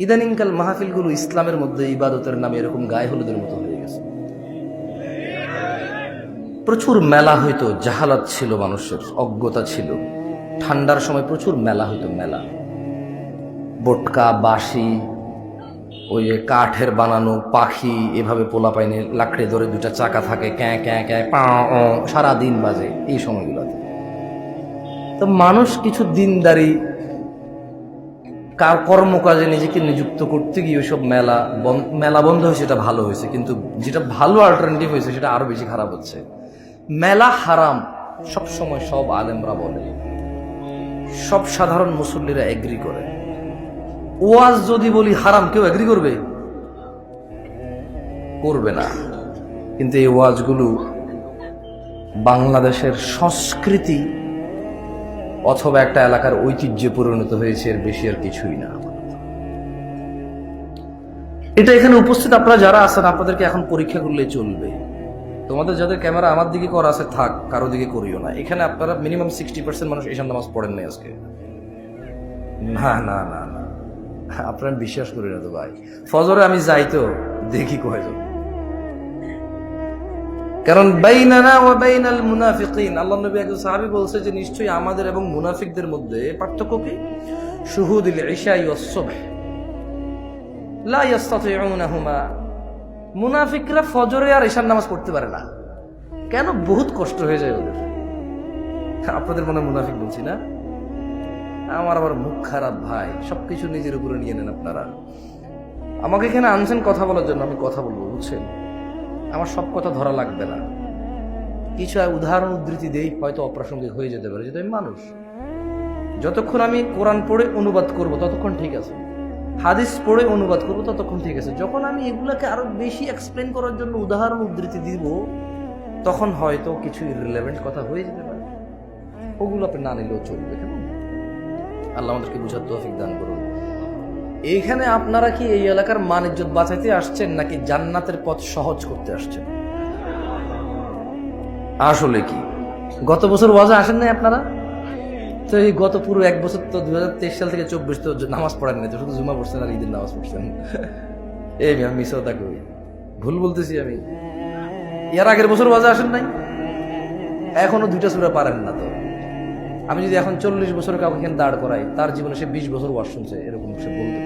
ইদানিংকাল মাহফিলগুলো ইসলামের মধ্যে ইবাদতের নামে এরকম গায়ে হলুদের মতো হয়ে গেছে। প্রচুর মেলা হইতো জাহালাত ছিল মানুষের, অজ্ঞতা ছিল। ঠান্ডার সময় প্রচুর মেলা হইতো মেলা। বটকা, বাঁশি, ওই যে কাঠের বানানো পাখি, এভাবে পোলা পাইনে লাকড়ে ধরে দুটা চাকা থাকে, ক্যাঁ ক্যাঁ ক্যাঁ, পা সারা দিন বাজে এই সময়গুলোতে। তো মানুষ কিছু দিনদারি কার কর্মকাজে নিজেকে নিযুক্ত করতে গিয়ে ওইসব মেলা মেলা বন্ধ হয়েছে, সেটা ভালো হয়েছে, কিন্তু যেটা ভালো অল্টারনেটিভ হয়েছে, সেটা আরও বেশি খারাপ হচ্ছে। মেলা হারাম সব সময় সব আলেমরা বলে। সব সাধারণ মুসল্লিরা এগ্রি করে। ওয়াজ যদি বলি হারাম, কেউ এগ্রি করবে? করবে না। কিন্তু এই ওয়াজগুলো বাংলাদেশের সংস্কৃতি অথবা একটা এলাকার ঐতিহ্যে পরিণত হয়েছে, এর বেশি আর কিছুই না এটা এখানে উপস্থিত আপনারা যারা আছেন, আপনাদেরকে এখন পরীক্ষা করলে চলবে। তোমাদের যাদের ক্যামেরা আমার দিকে করা আছে, থাক, কারও দিকে করিও না। এখানে আপনারা মিনিমাম সিক্সটি পার্সেন্ট মানুষ ঈশান নামাজ পড়েন নাই আজকে। না না না না। আপনার বিশ্বাস করি না তো ভাই। ফজরে আমি যাই তো, দেখি কয়জন। কারণ বাইনানা ওয়া বাইনাল মুনাফিকিন, আল্লাহ নবী একজন সাহাবী বলছে যে নিশ্চয়ই আমাদের এবং মুনাফিকদের মধ্যে পার্থক্য কি? শুহুদুল ইশাই ওয়াস সুবহ, লা ইস্তাতিউনাহুমা মুনাফিকরা ফজরে আর ঈশার নামাজ পড়তে পারে না। কেন? বহুত কষ্ট হয়ে যায় ওদের। আপনাদের মনে মুনাফিক বলছি না? আমার আবার মুখ খারাপ ভাই, সবকিছু নিজের উপরে নিয়ে নেন আপনারা। আমাকে এখানে আনছেন কথা বলার জন্য, আমি কথা বলব, বুঝছেন? আমার সব কথা ধরা লাগবে না। কিছু উদাহরণ উদ্ধৃতি দেই, হয়তো অপ্রাসঙ্গিক হয়ে যেতে পারে, যেহেতু আমি মানুষ। যতক্ষণ আমি কোরআন পড়ে অনুবাদ করব, ততক্ষণ ঠিক আছে। হাদিস পড়ে অনুবাদ করব, ততক্ষণ ঠিক আছে। যখন আমি এগুলাকে আরও বেশি এক্সপ্লেন করার জন্য উদাহরণ উদ্ধৃতি দিব, তখন হয়তো কিছু রিলেভেন্ট কথা হয়ে যেতে পারে। ওগুলো আপনি না নিলেও চলবে, কেমন? আল্লাহ আমাদেরকে বুঝার তৌফিক দান করুন। এইখানে আপনারা কি এই এলাকার মান ইজ্জত বাঁচাইতে আসছেন নাকি জান্নাতের পথ সহজ করতে আসছেন? আসলে কি? গত বছর ওয়াজে আসেন নাই আপনারা? তো এই গত পুরো এক বছর তো দুই হাজার তেইশ সাল থেকে চব্বিশ তো নামাজ পড়েন নাই তো শুধু জুমা পড়ছেন আর ঈদের নামাজ পড়ছেন। এই আমি মিশও তা করি ভুল বলতেছি আমি। এর আগের বছর ওয়াজে আসেন নাই? এখনও দুইটা সুরা পারেন না তো। আমি যদি এখন চল্লিশ বছর কাউকে এখানে দাঁড় করাই, তার জীবনে সে বিশ বছর ওয়াজ শুনছে, এরকম সে বলতে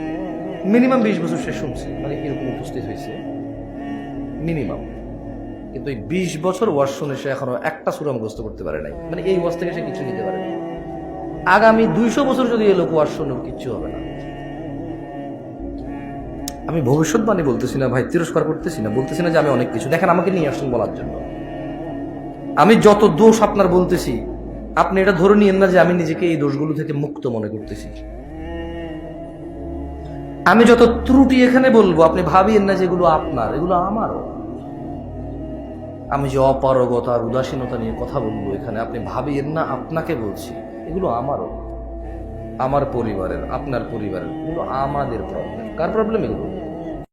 মিনিমাম বিশ বছর সে শুনছে। মানে এরকম উপস্থিত হয়েছে। মিনিমাম কিন্তু এই বিশ বছর ওয়াজ শুনে সে এখনও একটা সুরা মুখস্থ করতে পারে নাই। মানে এই ওয়াজ থেকে সে কিছু নিতে পারে না আগামী দুইশো বছর যদি এই লোক শুনে কিচ্ছু হবে না। আমি ভবিষ্যৎবাণী বলতেছি না ভাই, তিরস্কার করতেছি না, বলতেছি না যে আমি অনেক কিছু। দেখেন, আমাকে নিয়ে আসুন বলার জন্য। আমি যত দোষ আপনার বলতেছি আপনি এটা ধরে নিয়েন না যে আমি নিজেকে এই দোষগুলো থেকে মুক্ত মনে করতেছি। আমি যত ত্রুটি এখানে বলব, আপনি ভাবিয়েন না যে এগুলো আপনার, এগুলো আমারও। আমি যে অপারগতা উদাসীনতা নিয়ে কথা বলব এখানে, আপনি ভাবিয়েন না আপনাকে বলছি, এগুলো আমারও। আমার পরিবারের, আপনার পরিবারের, এগুলো আমাদের প্রবলেম কার প্রবলেম এগুলো?